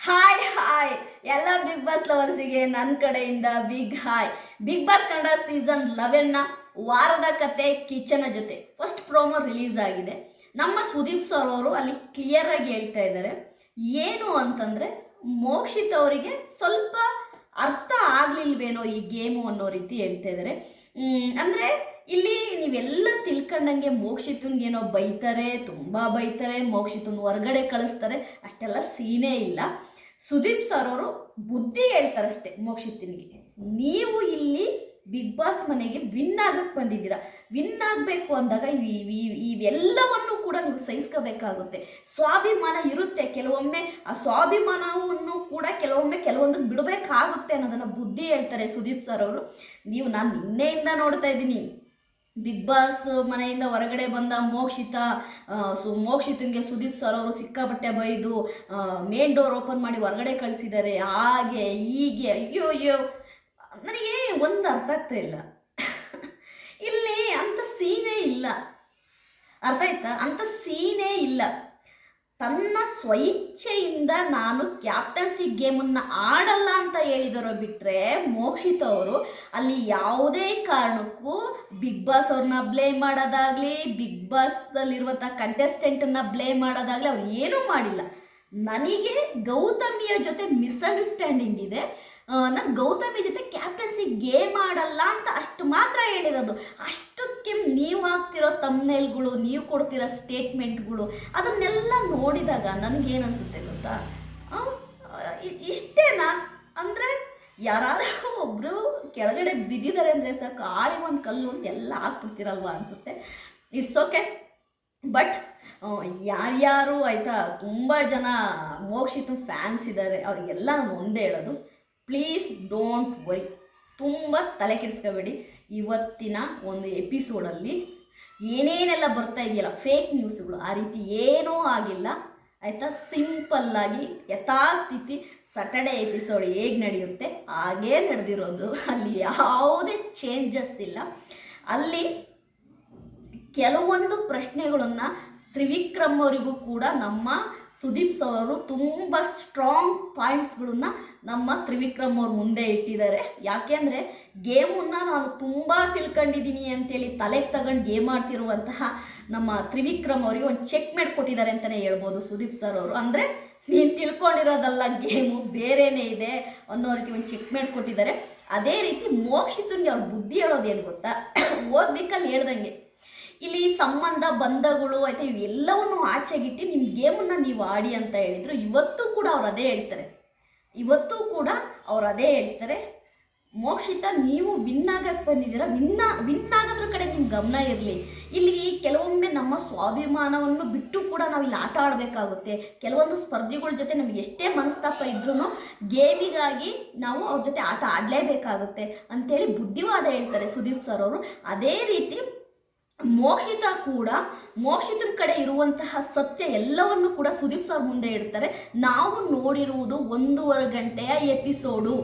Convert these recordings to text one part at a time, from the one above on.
Hi hi ಎಲ್ಲ big boss ಲವರ್ಸಿಗೆ ನನ್ನ ಕಡೆಯಿಂದ Bigg hi Bigg Boss Kannada season ಲೆವೆನ್ನ ವಾರದ ಕತೆ ಕಿಚನ ಜೊತೆ. ಫಸ್ಟ್ ಪ್ರೋಮೋ ರಿಲೀಸ್ ಆಗಿದೆ. ನಮ್ಮ ಸುದೀಪ್ ಸರ್ ಅವರು ಅಲ್ಲಿ ಕ್ಲಿಯರ್ ಆಗಿ ಹೇಳ್ತಾ ಇದ್ದಾರೆ. ಏನು ಅಂತಂದ್ರೆ, ಮೋಕ್ಷಿತ್ ಅವರಿಗೆ ಸ್ವಲ್ಪ ಅರ್ಥ ಆಗ್ಲಿಲ್ವೇನೋ ಈ ಗೇಮು ಅನ್ನೋ ರೀತಿ ಹೇಳ್ತಾ ಇದ್ದಾರೆ. ಅಂದ್ರೆ ಇಲ್ಲಿ ನೀವೆಲ್ಲ ತಿಳ್ಕೊಂಡಂಗೆ ಮೋಕ್ಷಿತನ್ಗೇನೋ ಬೈತಾರೆ, ತುಂಬಾ ಬೈತಾರೆ, ಮೋಕ್ಷಿತನ್ ಹೊರಗಡೆ ಕಳಿಸ್ತಾರೆ, ಅಷ್ಟೆಲ್ಲ ಸೀನೇ ಇಲ್ಲ. ಸುದೀಪ್ ಸರ್ ಅವರು ಬುದ್ಧಿ ಹೇಳ್ತಾರಷ್ಟೇ ಮೋಕ್ಷಿತನಿಗೆ. ನೀವು ಇಲ್ಲಿ ಬಿಗ್ ಬಾಸ್ ಮನೆಗೆ ವಿನ್ ಆಗಕ್ಕೆ ಬಂದಿದ್ದೀರಾ. ವಿನ್ ಆಗಬೇಕು ಅಂದಾಗ ಇವ್- ಇವ್- ಇವೆಲ್ಲವನ್ನು ಕೂಡ ನೀವು ಸಹಿಸ್ಕೋಬೇಕಾಗುತ್ತೆ. ಸ್ವಾಭಿಮಾನ ಇರುತ್ತೆ ಕೆಲವೊಮ್ಮೆ. ಆ ಸ್ವಾಭಿಮಾನವನ್ನು ಕೂಡ ಕೆಲವೊಮ್ಮೆ ಕೆಲವೊಂದಕ್ಕೆ ಬಿಡಬೇಕಾಗುತ್ತೆ ಅನ್ನೋದನ್ನು ಬುದ್ಧಿ ಹೇಳ್ತಾರೆ ಸುದೀಪ್ ಸರ್ ಅವರು. ನೀವು ನಾನು ನಿನ್ನೆಯಿಂದ ನೋಡ್ತಾ ಇದ್ದೀನಿ. ಬಿಗ್ ಬಾಸ್ ಮನೆಯಿಂದ ಹೊರಗಡೆ ಬಂದ ಮೋಕ್ಷಿತ ಸೊ ಮೋಕ್ಷಿತಂಗೆ ಸುದೀಪ್ ಸರ್ ಅವರು ಸಿಕ್ಕಾಪಟ್ಟೆ ಬೈದು ಮೇನ್ ಡೋರ್ ಓಪನ್ ಮಾಡಿ ಹೊರಗಡೆ ಕಳಿಸಿದ್ದಾರೆ. ಹಾಗೆ, ಹೀಗೆ, ಅಯ್ಯೋ ಅಯ್ಯೋ, ನನಗೆ ಒಂದು ಅರ್ಥ ಆಗ್ತಾ ಇಲ್ಲ. ಇಲ್ಲಿ ಅಂಥ ಸೀನೇ ಇಲ್ಲ. ಅರ್ಥ ಆಯ್ತಾ? ಅಂಥ ಸೀನೇ ಇಲ್ಲ. ತನ್ನ ಸ್ವಇಚ್ಛೆಯಿಂದ ನಾನು ಕ್ಯಾಪ್ಟನ್ಸಿ ಗೇಮನ್ನು ಆಡಲ್ಲ ಅಂತ ಹೇಳಿದರೋ ಬಿಟ್ಟರೆ ಮೋಕ್ಷಿತ್ ಅವರು ಅಲ್ಲಿ ಯಾವುದೇ ಕಾರಣಕ್ಕೂ ಬಿಗ್ ಬಾಸ್ ಅವ್ರನ್ನ ಬ್ಲೇಮ್ ಮಾಡೋದಾಗಲಿ ಬಿಗ್ ಬಾಸ್ದಲ್ಲಿರುವಂಥ ಕಂಟೆಸ್ಟೆಂಟನ್ನು ಬ್ಲೇಮ್ ಮಾಡೋದಾಗಲಿ ಅವ್ರು ಏನೂ ಮಾಡಿಲ್ಲ. ನನಗೆ ಗೌತಮಿಯ ಜೊತೆ ಮಿಸ್ಅಂಡರ್ಸ್ಟ್ಯಾಂಡಿಂಗ್ ಇದೆ. ನಾನು ಗೌತಮಿ ಜೊತೆ ಕ್ಯಾಪ್ಟನ್ಸಿ ಗೇಮ್ ಆಡಲ್ಲ ಅಂತ ಅಷ್ಟು ಮಾತ್ರ ಹೇಳಿರೋದು. ಅಷ್ಟಕ್ಕೆ ನೀವು ಹಾಕ್ತಿರೋ ತಮ್ಮೆಲ್ಗಳು ನೀವು ಕೊಡ್ತಿರೋ ಸ್ಟೇಟ್ಮೆಂಟ್ಗಳು ಅದನ್ನೆಲ್ಲ ನೋಡಿದಾಗ ನನಗೇನು ಅನಿಸುತ್ತೆ ಗೊತ್ತಾ ಇಷ್ಟೇನಾ? ಅಂದರೆ ಯಾರಾದರೂ ಒಬ್ಬರು ಕೆಳಗಡೆ ಬಿದ್ದಿದ್ದಾರೆ ಅಂದರೆ ಸಾಕು ಕಾಯಿ ಒಂದು ಕಲ್ಲು ಅಂತ ಎಲ್ಲ ಹಾಕ್ಬಿಡ್ತೀರಲ್ವಾ ಅನಿಸುತ್ತೆ. ಇಟ್ಸ್ ಓಕೆ ಬಟ್ ಯಾರ್ಯಾರು ಆಯಿತಾ, ತುಂಬ ಜನ ಮೋಕ್ಷಿತ ಫ್ಯಾನ್ಸ್ ಇದ್ದಾರೆ ಅವರಿಗೆಲ್ಲ ನಾನು ಒಂದೇ ಹೇಳೋದು. ಪ್ಲೀಸ್ ಡೋಂಟ್ ವರಿ ತುಂಬ ತಲೆ ಕೆಡಿಸ್ಕೋಬೇಡಿ. ಇವತ್ತಿನ ಒಂದು ಎಪಿಸೋಡಲ್ಲಿ ಏನೇನೆಲ್ಲ ಬರ್ತಾ ಇದೆಯಲ್ಲ ಫೇಕ್ ನ್ಯೂಸ್ಗಳು ಆ ರೀತಿ ಏನೂ ಆಗಿಲ್ಲ. ಆಯಿತಾ ಸಿಂಪಲ್ಲಾಗಿ ಯಥಾಸ್ಥಿತಿ ಸಟರ್ಡೆ ಎಪಿಸೋಡ್ ಹೇಗೆ ನಡೆಯುತ್ತೆ, ಹಾಗೇ ನಡೆದಿರೋದು. ಅಲ್ಲಿ ಯಾವುದೇ ಚೇಂಜಸ್ ಇಲ್ಲ. ಅಲ್ಲಿ ಕೆಲವೊಂದು ಪ್ರಶ್ನೆಗಳನ್ನು ತ್ರಿವಿಕ್ರಮ್ ಅವರಿಗೂ ಕೂಡ ನಮ್ಮ ಸುದೀಪ್ ಸರ್ ತುಂಬ ಸ್ಟ್ರಾಂಗ್ ಪಾಯಿಂಟ್ಸ್ಗಳನ್ನ ನಮ್ಮ ತ್ರಿವಿಕ್ರಮ್ ಅವ್ರ ಮುಂದೆ ಇಟ್ಟಿದ್ದಾರೆ. ಯಾಕೆಂದರೆ ಗೇಮನ್ನು ನಾನು ತುಂಬ ತಿಳ್ಕೊಂಡಿದ್ದೀನಿ ಅಂತೇಳಿ ತಲೆಗೆ ತಗೊಂಡು ಗೇಮ್ ಆಡ್ತಿರುವಂತಹ ನಮ್ಮ ತ್ರಿವಿಕ್ರಮ್ ಅವರಿಗೆ ಒಂದು ಚೆಕ್ ಮೇಟ್ ಕೊಟ್ಟಿದ್ದಾರೆ ಅಂತಲೇ ಹೇಳ್ಬೋದು ಸುದೀಪ್ ಸರ್ ಅವರು ಅಂದರೆ ನೀನು ತಿಳ್ಕೊಂಡಿರೋದಲ್ಲ ಗೇಮು ಬೇರೆನೇ ಇದೆ ಅನ್ನೋ ರೀತಿ ಒಂದು ಚೆಕ್ ಮೇಟ್ ಕೊಟ್ಟಿದ್ದಾರೆ. ಅದೇ ರೀತಿ ಮೋಕ್ಷಿತನಿಗೆ ಅವ್ರ ಬುದ್ಧಿ ಹೇಳೋದೇನು ಗೊತ್ತಾ? ಓದ್ಬೇಕಲ್ಲಿ ಹೇಳ್ದಂಗೆ. ಇಲ್ಲಿ ಸಂಬಂಧ, ಬಂಧಗಳು, ಆಯ್ತಾ ಇವೆಲ್ಲವನ್ನು ಆಚೆಗಿಟ್ಟು ನಿಮ್ಮ ಗೇಮನ್ನು ನೀವು ಆಡಿ ಅಂತ ಹೇಳಿದ್ರು. ಇವತ್ತು ಕೂಡ ಅವ್ರು ಅದೇ ಹೇಳ್ತಾರೆ. ಇವತ್ತು ಕೂಡ ಅವ್ರು ಅದೇ ಹೇಳ್ತಾರೆ. ಮೋಕ್ಷಿತ, ನೀವು ವಿನ್ ಆಗಕ್ಕೆ ಬಂದಿದ್ದೀರ? ವಿನ್ನ ವಿನ್ ಆಗೋದ್ರ ಕಡೆ ನಿಮ್ಮ ಗಮನ ಇರಲಿ. ಇಲ್ಲಿ ಕೆಲವೊಮ್ಮೆ ನಮ್ಮ ಸ್ವಾಭಿಮಾನವನ್ನು ಬಿಟ್ಟು ಕೂಡ ನಾವು ಇಲ್ಲಿ ಆಟ ಆಡಬೇಕಾಗುತ್ತೆ. ಕೆಲವೊಂದು ಸ್ಪರ್ಧಿಗಳ ಜೊತೆ ನಮಗೆ ಎಷ್ಟೇ ಮನಸ್ತಾಪ ಇದ್ರೂ ಗೇಮಿಗಾಗಿ ನಾವು ಅವ್ರ ಜೊತೆ ಆಟ ಆಡಲೇಬೇಕಾಗುತ್ತೆ ಅಂತೇಳಿ ಬುದ್ಧಿವಾದ ಹೇಳ್ತಾರೆ ಸುದೀಪ್ ಸರ್ ಅವರು. ಅದೇ ರೀತಿ ಮೋಕ್ಷಿತ ಕೂಡ ಮೋಕ್ಷಿತನ ಕಡೆ ಇರುವಂತಹ ಸತ್ಯ ಎಲ್ಲವನ್ನು ಕೂಡ ಸುದೀಪ್ ಸರ್ ಮುಂದೆ ಇಡ್ತಾರೆ. ನಾವು ನೋಡಿರುವುದು ಒಂದೂವರೆ ಗಂಟೆಯ ಎಪಿಸೋಡು.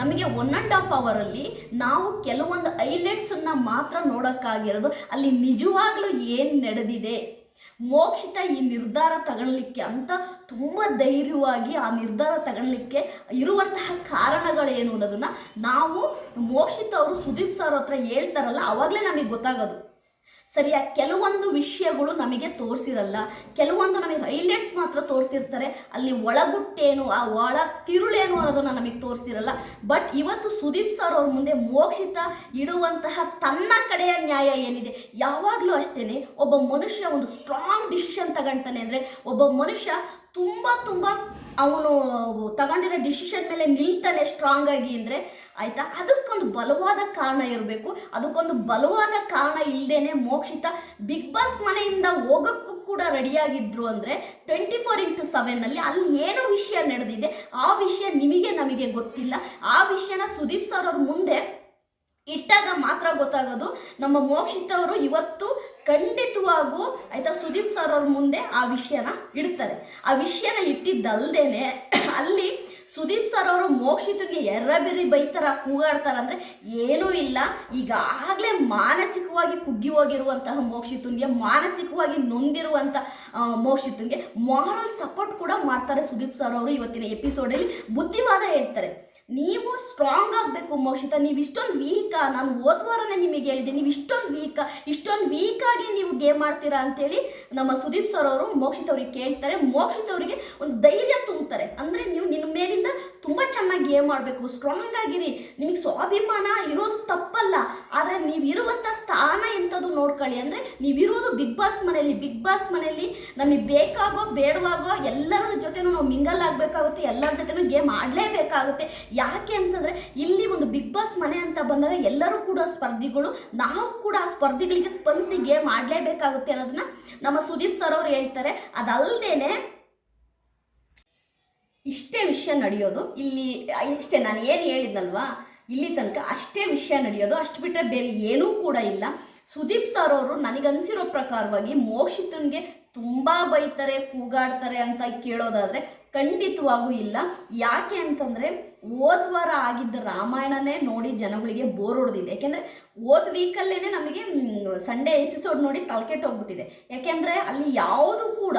ನಮಗೆ ಒನ್ ಆ್ಯಂಡ್ ಹಾಫ್ ಅವರಲ್ಲಿ ನಾವು ಕೆಲವೊಂದು ಹೈಲೈಟ್ಸನ್ನು ಮಾತ್ರ ನೋಡೋಕ್ಕಾಗಿರೋದು. ಅಲ್ಲಿ ನಿಜವಾಗ್ಲೂ ಏನು ನಡೆದಿದೆ? ಮೋಕ್ಷಿತ ಈ ನಿರ್ಧಾರ ತಗೊಳ್ಲಿಕ್ಕೆ ಅಂತ ತುಂಬ ಧೈರ್ಯವಾಗಿ ಆ ನಿರ್ಧಾರ ತಗೊಳ್ಲಿಕ್ಕೆ ಇರುವಂತಹ ಕಾರಣಗಳೇನು ಅನ್ನೋದನ್ನ ನಾವು ಮೋಕ್ಷಿತ ಅವರು ಸುದೀಪ್ ಸರ್ ಹತ್ರ ಹೇಳ್ತಾರಲ್ಲ, ಅವಾಗಲೇ ನಮಗೆ ಗೊತ್ತಾಗೋದು. ಸರಿಯಾ? ಕೆಲವೊಂದು ವಿಷಯಗಳು ನಮಗೆ ತೋರಿಸಿರಲ್ಲ. ಕೆಲವೊಂದು ನಮಗೆ ಹೈಲೈಟ್ಸ್ ಮಾತ್ರ ತೋರಿಸಿರ್ತಾರೆ. ಅಲ್ಲಿ ಒಳಗುಟ್ಟೇನು, ಆ ಒಳ ತಿರುಳೇನು ಅನ್ನೋದನ್ನ ನಮಗೆ ತೋರಿಸಿರಲ್ಲ. ಬಟ್ ಇವತ್ತು ಸುದೀಪ್ ಸರ್ ಅವ್ರ ಮುಂದೆ ಮೋಕ್ಷಿತ ಇಡುವಂತಹ ತನ್ನ ಕಡೆಯ ನ್ಯಾಯ ಏನಿದೆ? ಯಾವಾಗಲೂ ಅಷ್ಟೇ ಒಬ್ಬ ಮನುಷ್ಯ ಒಂದು ಸ್ಟ್ರಾಂಗ್ ಡಿಸಿಷನ್ ತಗೊಳ್ತಾನೆ ಅಂದರೆ, ಒಬ್ಬ ಮನುಷ್ಯ ತುಂಬ ತುಂಬ ಅವನು ತಗೊಂಡಿರೋ ಡಿಸಿಷನ್ ಮೇಲೆ ನಿಲ್ತಾನೆ ಸ್ಟ್ರಾಂಗ್ ಆಗಿ ಅಂದರೆ ಆಯಿತಾ? ಅದಕ್ಕೊಂದು ಬಲವಾದ ಕಾರಣ ಇರಬೇಕು. ಅದಕ್ಕೊಂದು ಬಲವಾದ ಕಾರಣ ಇಲ್ಲದೇನೆ ಮೋಕ್ಷಿತ ಬಿಗ್ ಬಾಸ್ ಮನೆಯಿಂದ ಹೋಗೋಕ್ಕೂ ಕೂಡ ರೆಡಿಯಾಗಿದ್ರು ಅಂದರೆ ಟ್ವೆಂಟಿ ಫೋರ್ ಇಂಟು ಸೆವೆನ್ನಲ್ಲಿ ಅಲ್ಲಿ ಏನೋ ವಿಷಯ ನಡೆದಿದೆ. ಆ ವಿಷಯ ನಿಮಗೆ ನಮಗೆ ಗೊತ್ತಿಲ್ಲ. ಆ ವಿಷಯನ ಸುದೀಪ್ ಸರ್ ಅವ್ರ ಮುಂದೆ ಇಟ್ಟಾಗ ಮಾತ್ರ ಗೊತ್ತಾಗೋದು. ನಮ್ಮ ಮೋಕ್ಷಿತ್ ಅವರು ಇವತ್ತು ಖಂಡಿತವಾಗೂ ಆಯ್ತಾ ಸುದೀಪ್ ಸರ್ ಅವ್ರ ಮುಂದೆ ಆ ವಿಷಯನ ಇಡ್ತಾರೆ. ಆ ವಿಷಯನ ಇಟ್ಟಿದ್ದಲ್ದೇನೆ ಅಲ್ಲಿ ಸುದೀಪ್ ಸರ್ ಅವರು ಮೋಕ್ಷಿತಗೆ ಬೈತಾರ ಕೂಗಾಡ್ತಾರ ಅಂದ್ರೆ ಏನೂ ಇಲ್ಲ. ಈಗಾಗಲೇ ಮಾನಸಿಕವಾಗಿ ಕುಗ್ಗಿ ಹೋಗಿರುವಂತಹ ಮೋಕ್ಷಿತನ್ಗೆ ಮಾನಸಿಕವಾಗಿ ನೊಂದಿರುವಂಥ ಮೋಕ್ಷಿತನ್ಗೆ ಮಾರಲ್ ಸಪೋರ್ಟ್ ಕೂಡ ಮಾಡ್ತಾರೆ ಸುದೀಪ್ ಸರ್ ಅವರು ಇವತ್ತಿನ ಎಪಿಸೋಡಲ್ಲಿ ಬುದ್ಧಿವಾದ ಹೇಳ್ತಾರೆ, ನೀವು ಸ್ಟ್ರಾಂಗ್ ಆಗಬೇಕು ಮೋಕ್ಷಿತ, ನೀವು ಇಷ್ಟೊಂದು ವೀಕ ನಾನು ಹೋದ್ವಾರನೇ ನಿಮಗೆ ಹೇಳಿದೆ, ನೀವು ಇಷ್ಟೊಂದು ವೀಕ ಇಷ್ಟೊಂದು ವೀಕಾಗಿ ನೀವು ಗೇಮ್ ಮಾಡ್ತೀರಾ ಅಂತೇಳಿ ನಮ್ಮ ಸುದೀಪ್ ಸರ್ ಅವರು ಮೋಕ್ಷಿತ ಅವ್ರಿಗೆ ಕೇಳ್ತಾರೆ. ಮೋಕ್ಷಿತ ಅವರಿಗೆ ಒಂದು ಧೈರ್ಯ ತುಂಬುತ್ತಾರೆ ಅಂದರೆ ನೀವು ನಿಮ್ಮ ಮೇಲಿಂದ ತುಂಬ ಗೇಮ್ ಮಾಡಬೇಕು? ಸ್ಟ್ರಾಂಗ್ ಆಗಿರಿ. ನಿಮಗೆ ಸ್ವಾಭಿಮಾನ ಇರೋದು ತಪ್ಪಲ್ಲ. ಆದರೆ ನೀವು ಇರುವಂಥ ಸ್ಥಾನ ಎಂಥದ್ದು ನೋಡ್ಕೊಳ್ಳಿ. ಅಂದರೆ ನೀವಿರೋದು ಬಿಗ್ ಬಾಸ್ ಮನೆಯಲ್ಲಿ. ಬಿಗ್ ಬಾಸ್ ಮನೆಯಲ್ಲಿ ನಮಗೆ ಬೇಕಾಗೋ, ಬೇಡವಾಗೋ ಎಲ್ಲರ ಜೊತೆನೂ ನಾವು ಮಿಂಗಲ್ ಆಗಬೇಕಾಗುತ್ತೆ. ಎಲ್ಲರ ಜೊತೆನೂ ಗೇಮ್ ಆಡಲೇಬೇಕಾಗುತ್ತೆ. ಯಾಕೆ ಅಂತಂದರೆ ಇಲ್ಲಿ ಒಂದು ಬಿಗ್ ಬಾಸ್ ಮನೆ ಅಂತ ಬಂದಾಗ ಎಲ್ಲರೂ ಕೂಡ ಸ್ಪರ್ಧಿಗಳು, ನಾವು ಕೂಡ ಆ ಸ್ಪರ್ಧಿಗಳಿಗೆ ಸ್ಪಂದಿಸಿ ಗೇಮ್ ಆಡಲೇಬೇಕಾಗುತ್ತೆ ಅನ್ನೋದನ್ನ ನಮ್ಮ ಸುದೀಪ್ ಸರ್ ಅವರು ಹೇಳ್ತಾರೆ. ಅದಲ್ಲದೇನೆ ಇಷ್ಟೇ ವಿಷಯ ನಡೆಯೋದು. ಇಲ್ಲಿ ಇಷ್ಟೇ ನಾನು ಏನು ಹೇಳಿದ್ನಲ್ವಾ? ಇಲ್ಲಿ ತನಕ ಅಷ್ಟೇ ವಿಷಯ ನಡೆಯೋದು. ಅಷ್ಟು ಬಿಟ್ಟರೆ ಬೇರೆ ಏನೂ ಕೂಡ ಇಲ್ಲ. ಸುದೀಪ್ ಸರ್ ಅವರು ನನಗನ್ಸಿರೋ ಪ್ರಕಾರವಾಗಿ ಮೋಕ್ಷಿತನ್ಗೆ ತುಂಬ ಬೈತಾರೆ, ಕೂಗಾಡ್ತಾರೆ ಅಂತ ಕೇಳೋದಾದರೆ ಖಂಡಿತವಾಗೂ ಇಲ್ಲ. ಯಾಕೆ ಅಂತಂದರೆ ಹೋದ ವಾರ ಆಗಿದ್ದ ರಾಮಾಯಣನೇ ನೋಡಿ ಜನಗಳಿಗೆ ಬೋರ್ ಹೊಡೆದಿದೆ. ಯಾಕೆಂದರೆ ಹೋದ ವೀಕಲ್ಲೇ ನಮಗೆ ಸಂಡೇ ಎಪಿಸೋಡ್ ನೋಡಿ ತಲೆಕೆಟ್ಟೋಗ್ಬಿಟ್ಟಿದೆ ಯಾಕೆಂದರೆ ಅಲ್ಲಿ ಯಾವುದು ಕೂಡ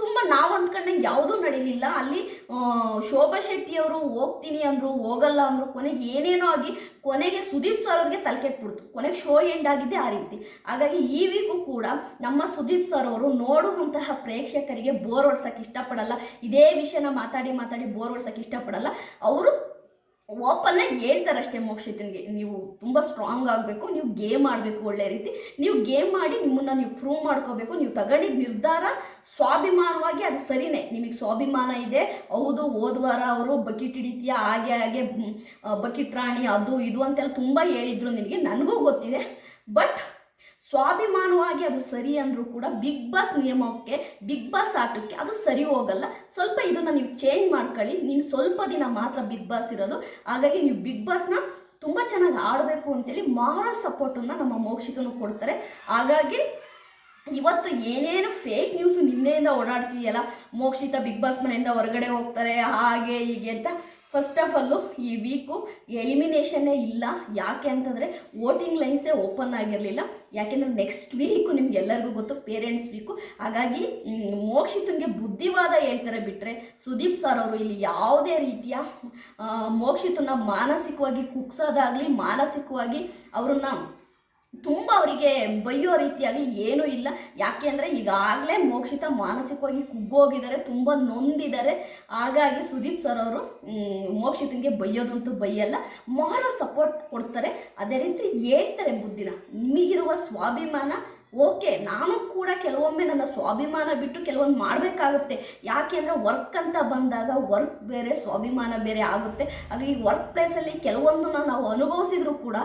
ತುಂಬ ನಾವು ಅಂದ್ಕೊಂಡಂಗೆ ಯಾವುದೂ ನಡೀಲಿಲ್ಲ. ಅಲ್ಲಿ ಶೋಭಾ ಶೋಭಾ ಶೆಟ್ಟಿಯವರು ಹೋಗ್ತೀನಿ ಅಂದರು, ಹೋಗಲ್ಲ ಅಂದರು, ಕೊನೆಗೆ ಏನೇನೋ ಆಗಿ ಕೊನೆಗೆ ಸುದೀಪ್ ಸರ್ ಅವ್ರಿಗೆ ತಲೆಕೆಟ್ಬಿಡ್ತು ಕೊನೆಗೆ ಶೋ ಎಂಡ್ ಆಗಿದ್ದೆ ಆ ರೀತಿ. ಹಾಗಾಗಿ ಈ ವೀಕು ಕೂಡ ನಮ್ಮ ಸುದೀಪ್ ಸರ್ ಅವರು ನೋಡುವಂತಹ ಪ್ರೇಕ್ಷಕರಿಗೆ ಬೋರ್ ಹೊಡ್ಸಕ್ಕೆ ಇಷ್ಟಪಡಲ್ಲ. ಇದೇ ವಿಷಯನ ಮಾತಾಡಿ ಮಾತಾಡಿ ಬೋರ್ ಹೊಡ್ಸಕ್ಕೆ ಇಷ್ಟಪಡಲ್ಲ. ಅವರು ಓಪನ್ನಾಗಿ ಹೇಳ್ತಾರೆ ಅಷ್ಟೇ ಮೋಕ್ಷಿತನಿಗೆ, ನೀವು ತುಂಬ ಸ್ಟ್ರಾಂಗ್ ಆಗಬೇಕು, ನೀವು ಗೇಮ್ ಆಡಬೇಕು ಒಳ್ಳೆ ರೀತಿ. ನೀವು ಗೇಮ್ ಮಾಡಿ ನಿಮ್ಮನ್ನು ನೀವು ಪ್ರೂವ್ ಮಾಡ್ಕೋಬೇಕು. ನೀವು ತಗೊಂಡಿದ್ದ ನಿರ್ಧಾರ ಸ್ವಾಭಿಮಾನವಾಗಿ ಅದು ಸರಿನೇ. ನಿಮಗೆ ಸ್ವಾಭಿಮಾನ ಇದೆ. ಹೌದು ಹೋದ್ವಾರ ಅವರು ಬಕೆಟ್ ಹಿಡಿತೀಯ? ಹಾಗೆ ಹಾಗೆ ಬಕೆಟ್ ರಾಣಿ ಅದು ಇದು ಅಂತೆಲ್ಲ ತುಂಬ ಹೇಳಿದ್ರು ನಿನಗೆ. ನನಗೂ ಗೊತ್ತಿದೆ. ಬಟ್ ಸ್ವಾಭಿಮಾನವಾಗಿ ಅದು ಸರಿ ಅಂದರೂ ಕೂಡ ಬಿಗ್ ಬಾಸ್ ನಿಯಮಕ್ಕೆ ಬಿಗ್ ಬಾಸ್ ಆಟಕ್ಕೆ ಅದು ಸರಿ ಹೋಗಲ್ಲ. ಸ್ವಲ್ಪ ಇದನ್ನು ನೀವು ಚೇಂಜ್ ಮಾಡ್ಕೊಳ್ಳಿ. ನೀನು ಸ್ವಲ್ಪ ದಿನ ಮಾತ್ರ ಬಿಗ್ ಬಾಸ್ ಇರೋದು. ಹಾಗಾಗಿ ನೀವು ಬಿಗ್ ಬಾಸ್ನ ತುಂಬ ಚೆನ್ನಾಗಿ ಆಡಬೇಕು ಅಂತೇಳಿ ಮಾರಲ್ ಸಪೋರ್ಟನ್ನು ನಮ್ಮ ಮೋಕ್ಷಿತನು ಕೊಡ್ತಾರೆ. ಹಾಗಾಗಿ ಇವತ್ತು ಏನೇನು ಫೇಕ್ ನ್ಯೂಸು ನಿನ್ನೆಯಿಂದ ಓಡಾಡ್ತಿದೆಯಲ್ಲ ಮೋಕ್ಷಿತ ಬಿಗ್ ಬಾಸ್ ಮನೆಯಿಂದ ಹೊರಗಡೆ ಹೋಗ್ತಾರೆ, ಹಾಗೆ ಹೀಗೆ ಅಂತ ಫಸ್ಟ್ ಆಫ್ ಆಲು ಈ ವೀಕು ಎಲಿಮಿನೇಷನ್ನೇ ಇಲ್ಲ. ಯಾಕೆ ಅಂತಂದರೆ ವೋಟಿಂಗ್ ಲೈನ್ಸೇ ಓಪನ್ ಆಗಿರಲಿಲ್ಲ. ಯಾಕೆಂದರೆ ನೆಕ್ಸ್ಟ್ ವೀಕು ನಿಮ್ಗೆಲ್ಲರಿಗೂ ಗೊತ್ತು ಪೇರೆಂಟ್ಸ್ ವೀಕು ಹಾಗಾಗಿ ಮೋಕ್ಷಿತನಿಗೆ ಬುದ್ಧಿವಾದ ಹೇಳ್ತಾರೆ ಬಿಟ್ಟರೆ ಸುದೀಪ್ ಸರ್ ಅವರು ಇಲ್ಲಿ ಯಾವುದೇ ರೀತಿಯ ಮೋಕ್ಷಿತನ ಮಾನಸಿಕವಾಗಿ ಕುಗ್ಸೋದಾಗಲಿ, ಮಾನಸಿಕವಾಗಿ ಅವ್ರನ್ನ ತುಂಬ ಅವರಿಗೆ ಬೈಯೋ ರೀತಿಯಾಗಲಿ ಏನೂ ಇಲ್ಲ. ಯಾಕೆ ಅಂದರೆ ಈಗಾಗಲೇ ಮೋಕ್ಷಿತ ಮಾನಸಿಕವಾಗಿ ಕುಗ್ಗೋಗಿದ್ದಾರೆ, ತುಂಬ ನೊಂದಿದ್ದಾರೆ. ಹಾಗಾಗಿ ಸುದೀಪ್ ಸರ್ ಅವರು ಮೋಕ್ಷಿತನಿಗೆ ಬೈಯೋದಂತೂ ಬೈಯಲ್ಲ, ಮಾರಲ್ ಸಪೋರ್ಟ್ ಕೊಡ್ತಾರೆ. ಅದೇ ರೀತಿ ಹೇಳ್ತಾರೆ ಬುದ್ಧಿನ, ನಿಮಗಿರುವ ಸ್ವಾಭಿಮಾನ, ಓಕೆ, ನಾನು ಕೂಡ ಕೆಲವೊಮ್ಮೆ ನನ್ನ ಸ್ವಾಭಿಮಾನ ಬಿಟ್ಟು ಕೆಲವೊಂದು ಮಾಡಬೇಕಾಗುತ್ತೆ. ಯಾಕೆ ಅಂದರೆ ವರ್ಕ್ ಅಂತ ಬಂದಾಗ ವರ್ಕ್ ಬೇರೆ, ಸ್ವಾಭಿಮಾನ ಬೇರೆ ಆಗುತ್ತೆ. ಹಾಗಾಗಿ ವರ್ಕ್ ಪ್ಲೇಸಲ್ಲಿ ಕೆಲವೊಂದನ್ನ ನಾವು ಅನುಭವಿಸಿದ್ರು ಕೂಡ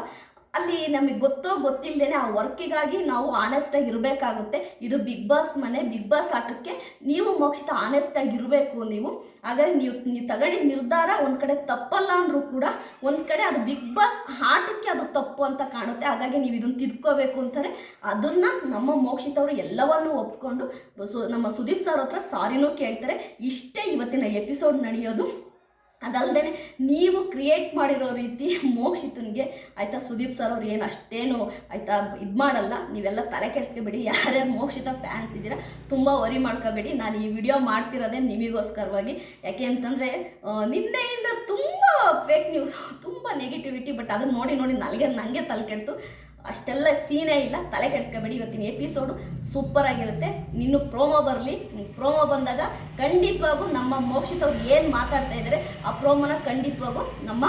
ಅಲ್ಲಿ ನಮಗೆ ಗೊತ್ತೋ ಗೊತ್ತಿಲ್ಲದೇನೆ ಆ ವರ್ಕಿಗಾಗಿ ನಾವು ಆನೆಸ್ಟಾಗಿ ಇರಬೇಕಾಗುತ್ತೆ. ಇದು ಬಿಗ್ ಬಾಸ್ ಮನೆ, ಬಿಗ್ ಬಾಸ್ ಆಟಕ್ಕೆ ನೀವು ಮೋಕ್ಷಿತ ಆನೆಸ್ಟಾಗಿ ಇರಬೇಕು ನೀವು. ಹಾಗಾಗಿ ನೀವು ನೀವು ತಗೊಂಡಿದ್ದ ನಿರ್ಧಾರ ಒಂದು ಕಡೆ ತಪ್ಪಲ್ಲ ಅಂದರೂ ಕೂಡ ಒಂದು ಕಡೆ ಅದು ಬಿಗ್ ಬಾಸ್ ಆಟಕ್ಕೆ ಅದು ತಪ್ಪು ಅಂತ ಕಾಣುತ್ತೆ. ಹಾಗಾಗಿ ನೀವು ಇದನ್ನು ತಿದ್ಕೋಬೇಕು ಅಂತಾರೆ. ಅದನ್ನು ನಮ್ಮ ಮೋಕ್ಷಿತವರು ಎಲ್ಲವನ್ನೂ ಒಪ್ಕೊಂಡು ನಮ್ಮ ಸುದೀಪ್ ಸರ್ ಹತ್ರ ಸಾರಿನೂ ಕೇಳ್ತಾರೆ. ಇಷ್ಟೇ ಇವತ್ತಿನ ಎಪಿಸೋಡ್ ನಡೆಯೋದು. ಅದಲ್ಲದೆ ನೀವು ಕ್ರಿಯೇಟ್ ಮಾಡಿರೋ ರೀತಿ ಮೋಕ್ಷಿತನಿಗೆ ಆಯಿತಾ ಸುದೀಪ್ ಸರ್ ಅವ್ರು ಏನು ಅಷ್ಟೇನು ಆಯಿತಾ ಇದು ಮಾಡಲ್ಲ. ನೀವೆಲ್ಲ ತಲೆ ಕೆಡಿಸ್ಕೋಬೇಡಿ. ಯಾರ್ಯಾರು ಮೋಕ್ಷಿತ ಫ್ಯಾನ್ಸ್ ಇದ್ದೀರಾ, ತುಂಬ ವರಿ ಮಾಡ್ಕೋಬೇಡಿ. ನಾನು ಈ ವಿಡಿಯೋ ಮಾಡ್ತಿರೋದೇ ನಿಮಗೋಸ್ಕರವಾಗಿ. ಯಾಕೆ ಅಂತಂದರೆ ನಿನ್ನೆಯಿಂದ ತುಂಬ ಫೇಕ್ ನ್ಯೂಸ್ ತುಂಬ ನೆಗೆಟಿವಿಟಿ ಬಟ್ ಅದನ್ನು ನೋಡಿ ನೋಡಿ ನನಗೆ ನನಗೆ ತಲೆ ಕೆಡ್ತು. ಅಷ್ಟೆಲ್ಲ ಸೀನೇ ಇಲ್ಲ. ತಲೆ ಕೆಡಿಸ್ಕೋಬೇಡಿ. ಇವತ್ತಿನ ಎಪಿಸೋಡ್ ಸೂಪರ್ ಆಗಿರುತ್ತೆ. ನಿನ್ನ ಪ್ರೋಮೋ ಬರಲಿ. ಪ್ರೋಮೋ ಬಂದಾಗ ಖಂಡಿತವಾಗೂ ನಮ್ಮ ಮೋಕ್ಷಿತ್ ಅವ್ರು ಏನು ಮಾತಾಡ್ತಾ ಇದ್ದಾರೆ ಆ ಪ್ರೋಮೋನ ಖಂಡಿತವಾಗೂ ನಮ್ಮ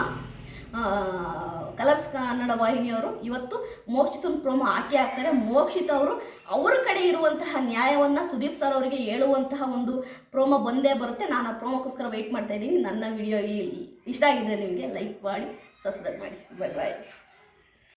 ಕಲರ್ಸ್ ಕನ್ನಡ ವಾಹಿನಿಯವರು ಇವತ್ತು ಮೋಕ್ಷಿತನ ಪ್ರೋಮೋ ಹಾಕಿ ಹಾಕ್ತಾರೆ. ಮೋಕ್ಷಿತ ಅವರು ಅವ್ರ ಕಡೆ ಇರುವಂತಹ ನ್ಯಾಯವನ್ನು ಸುದೀಪ್ ಸರ್ ಅವರಿಗೆ ಹೇಳುವಂತಹ ಒಂದು ಪ್ರೋಮೋ ಬಂದೇ ಬರುತ್ತೆ. ನಾನು ಆ ಪ್ರೋಮೋಕ್ಕೋಸ್ಕರ ವೆಯ್ಟ್ ಮಾಡ್ತಾ ಇದ್ದೀನಿ. ನನ್ನ ವಿಡಿಯೋ ಇಷ್ಟ ಆಗಿದ್ರೆ ನಿಮಗೆ ಲೈಕ್ ಮಾಡಿ ಸಬ್ಸ್ಕ್ರೈಬ್ ಮಾಡಿ. ಬಾಯ್ ಬಾಯ್